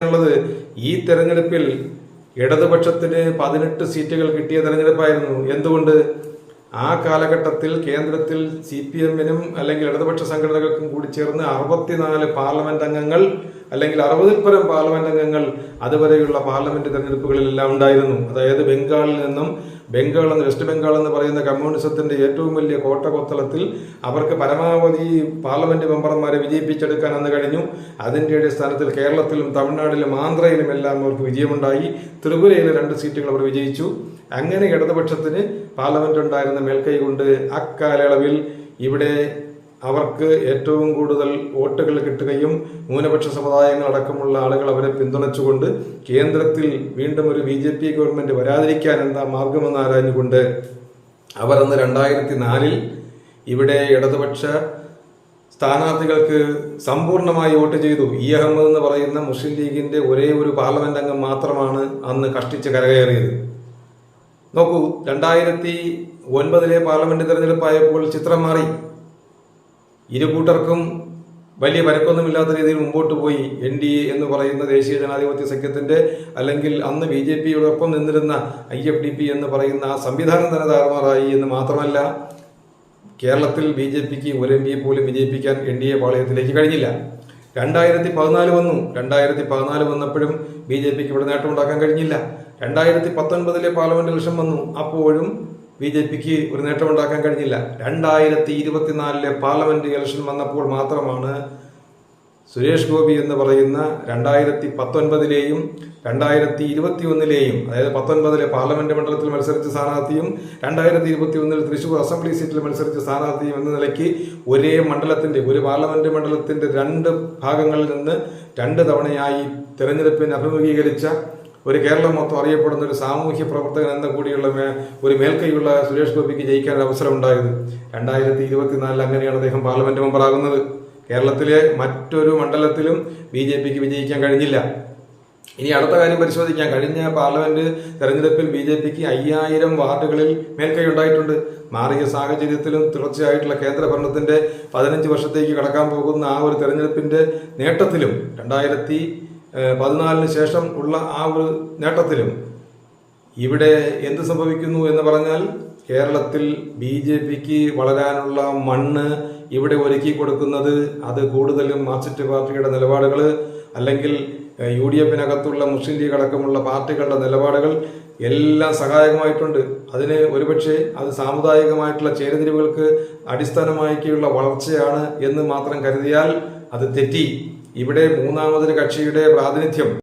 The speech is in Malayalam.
ഉള്ളത് ഈ തെരഞ്ഞെടുപ്പിൽ ഇടതുപക്ഷത്തിന് പതിനെട്ട് സീറ്റുകൾ കിട്ടിയ തെരഞ്ഞെടുപ്പായിരുന്നു. എന്തുകൊണ്ട്? ആ കാലഘട്ടത്തിൽ കേന്ദ്രത്തിൽ സി പി എമ്മിനും അല്ലെങ്കിൽ ഇടതുപക്ഷ സംഘടനകൾക്കും കൂടി ചേർന്ന് അറുപത്തിനാല് പാർലമെന്റ് അംഗങ്ങൾ അല്ലെങ്കിൽ അറുപതിൽ പരം പാർലമെന്റ് അംഗങ്ങൾ അതുവരെയുള്ള പാർലമെന്റ് തെരഞ്ഞെടുപ്പുകളിലെല്ലാം ഉണ്ടായിരുന്നു. അതായത് ബംഗാളിൽ നിന്നും ബംഗാൾ എന്ന് വെസ്റ്റ് ബംഗാൾ എന്ന് പറയുന്ന കമ്മ്യൂണിസത്തിന്റെ ഏറ്റവും വലിയ കോട്ട കൊത്തളത്തിൽ അവർക്ക് പരമാവധി പാർലമെന്റ് മെമ്പർമാരെ വിജയിപ്പിച്ചെടുക്കാൻ അന്ന് കഴിഞ്ഞു. അതിന്റെ അടിസ്ഥാനത്തിൽ കേരളത്തിലും തമിഴ്നാട്ടിലും ആന്ധ്രയിലും എല്ലാം അവർക്ക് വിജയമുണ്ടായി. ത്രിപുരയിലെ രണ്ട് സീറ്റുകൾ അവർ വിജയിച്ചു. അങ്ങനെ ഇടതുപക്ഷത്തിന് പാർലമെന്റ് ഉണ്ടായിരുന്ന മേൽക്കൈ കൊണ്ട് അക്കാലയളവിൽ ഇവിടെ അവർക്ക് ഏറ്റവും കൂടുതൽ വോട്ടുകൾ കിട്ടുകയും ന്യൂനപക്ഷ സമുദായങ്ങൾ അടക്കമുള്ള ആളുകൾ അവരെ പിന്തുണച്ചുകൊണ്ട് കേന്ദ്രത്തിൽ വീണ്ടും ഒരു ബി ജെ പി ഗവൺമെന്റ് വരാതിരിക്കാൻ എന്താ മാർഗമെന്ന് ആരാഞ്ഞുകൊണ്ട് അവർ അന്ന് രണ്ടായിരത്തി നാലിൽ ഇവിടെ ഇടതുപക്ഷ സ്ഥാനാർത്ഥികൾക്ക് സമ്പൂർണമായി വോട്ട് ചെയ്തു. ഇ അഹമ്മദ് എന്ന് പറയുന്ന മുസ്ലിം ലീഗിന്റെ ഒരേ ഒരു പാർലമെന്റ് അംഗം മാത്രമാണ് അന്ന് കഷ്ടിച്ച് കരകയറിയത്. നോക്കൂ രണ്ടായിരത്തി ഒൻപതിലെ പാർലമെന്റ് തെരഞ്ഞെടുപ്പായപ്പോൾ ചിത്രം മാറി. ഇരു കൂട്ടർക്കും വലിയ പരക്കൊന്നുമില്ലാത്ത രീതിയിൽ മുമ്പോട്ട് പോയി എൻ ഡി എ എന്ന് പറയുന്ന ദേശീയ ജനാധിപത്യ സഖ്യത്തിന്റെ അല്ലെങ്കിൽ അന്ന് ബി ജെ പിയോടൊപ്പം നിന്നിരുന്ന ഐ എഫ് ഡി പി എന്ന് പറയുന്ന ആ സംവിധാനം തന്നെ താറുമാറായി എന്ന് മാത്രമല്ല കേരളത്തിൽ ബി ജെ പിക്ക് ഒരു എം പിയെ പോലും വിജയിപ്പിക്കാൻ എൻ ഡി എ പാളയത്തിലേക്ക് കഴിഞ്ഞില്ല. രണ്ടായിരത്തി പതിനാല് വന്നു. രണ്ടായിരത്തി പതിനാല് വന്നപ്പോഴും ബി ജെ പിക്ക് ഇവിടെ നേട്ടമുണ്ടാക്കാൻ കഴിഞ്ഞില്ല. രണ്ടായിരത്തി പത്തൊൻപതിലെ പാർലമെന്റ് ഇലക്ഷൻ വന്നു. അപ്പോഴും ബി ജെ പിക്ക് ഒരു നേട്ടമുണ്ടാക്കാൻ കഴിഞ്ഞില്ല. രണ്ടായിരത്തി ഇരുപത്തിനാലിലെ പാർലമെന്റ് ഇലക്ഷൻ വന്നപ്പോൾ മാത്രമാണ് സുരേഷ് ഗോപി എന്ന് പറയുന്ന രണ്ടായിരത്തി പത്തൊൻപതിലെയും രണ്ടായിരത്തി ഇരുപത്തി ഒന്നിലെയും അതായത് പത്തൊൻപതിലെ പാർലമെന്റ് മണ്ഡലത്തിൽ മത്സരിച്ച സ്ഥാനാർത്ഥിയും രണ്ടായിരത്തി ഇരുപത്തി ഒന്നിൽ തൃശൂർ അസംബ്ലി സീറ്റിൽ മത്സരിച്ച സ്ഥാനാർത്ഥിയും എന്ന നിലയ്ക്ക് ഒരേ മണ്ഡലത്തിന്റെ ഒരു പാർലമെന്റ് മണ്ഡലത്തിന്റെ രണ്ട് ഭാഗങ്ങളിൽ നിന്ന് രണ്ട് തവണയായി തെരഞ്ഞെടുപ്പിന് അഭിമുഖീകരിച്ച ഒരു കേരളം മൊത്തം അറിയപ്പെടുന്ന ഒരു സാമൂഹ്യ പ്രവർത്തകൻ എന്ന കൂടിയുള്ള ഒരു മേൽക്കൈയുള്ള സുരേഷ് ഗോപിക്ക് ജയിക്കാൻ അവസരം ഉണ്ടായത് രണ്ടായിരത്തി ഇരുപത്തിനാലിൽ അങ്ങനെയാണ് അദ്ദേഹം പാർലമെന്റ് മെമ്പറാകുന്നത് കേരളത്തിലെ മറ്റൊരു മണ്ഡലത്തിലും ബി ജെ പിക്ക് വിജയിക്കാൻ കഴിഞ്ഞില്ല. ഇനി അടുത്ത കാര്യം പരിശോധിക്കാം. കഴിഞ്ഞ പാർലമെന്റ് തെരഞ്ഞെടുപ്പിൽ ബി ജെ പിക്ക് അയ്യായിരം വാർഡുകളിൽ മേൽക്കൈ ഉണ്ടായിട്ടുണ്ട്. മാറിയ സാഹചര്യത്തിലും തുടർച്ചയായിട്ടുള്ള കേന്ദ്ര ഭരണത്തിന്റെ പതിനഞ്ച് വർഷത്തേക്ക് കടക്കാൻ പോകുന്ന ആ ഒരു തെരഞ്ഞെടുപ്പിന്റെ നേട്ടത്തിലും രണ്ടായിരത്തി പതിനാലിന് ശേഷം ഉള്ള ആ ഒരു നേട്ടത്തിലും ഇവിടെ എന്ത് സംഭവിക്കുന്നു എന്ന് പറഞ്ഞാൽ കേരളത്തിൽ ബി ജെ പിക്ക് വളരാനുള്ള മണ്ണ് ഇവിടെ ഒരുക്കി കൊടുക്കുന്നത് അത് കൂടുതലും മാർക്സിസ്റ്റ് പാർട്ടിയുടെ നിലപാടുകൾ അല്ലെങ്കിൽ യു ഡി എഫിനകത്തുള്ള മുസ്ലിം ലീഗ് അടക്കമുള്ള പാർട്ടികളുടെ നിലപാടുകൾ എല്ലാം സഹായകമായിട്ടുണ്ട്. അതിന് ഒരുപക്ഷെ അത് സാമുദായികമായിട്ടുള്ള ചേരിതിരിവുകൾക്ക് അടിസ്ഥാനമാക്കിയുള്ള വളർച്ചയാണ് എന്ന് മാത്രം കരുതിയാൽ അത് തെറ്റി. ഇവിടെ മൂന്നാമതൊരു കക്ഷിയുടെ പ്രാതിനിധ്യം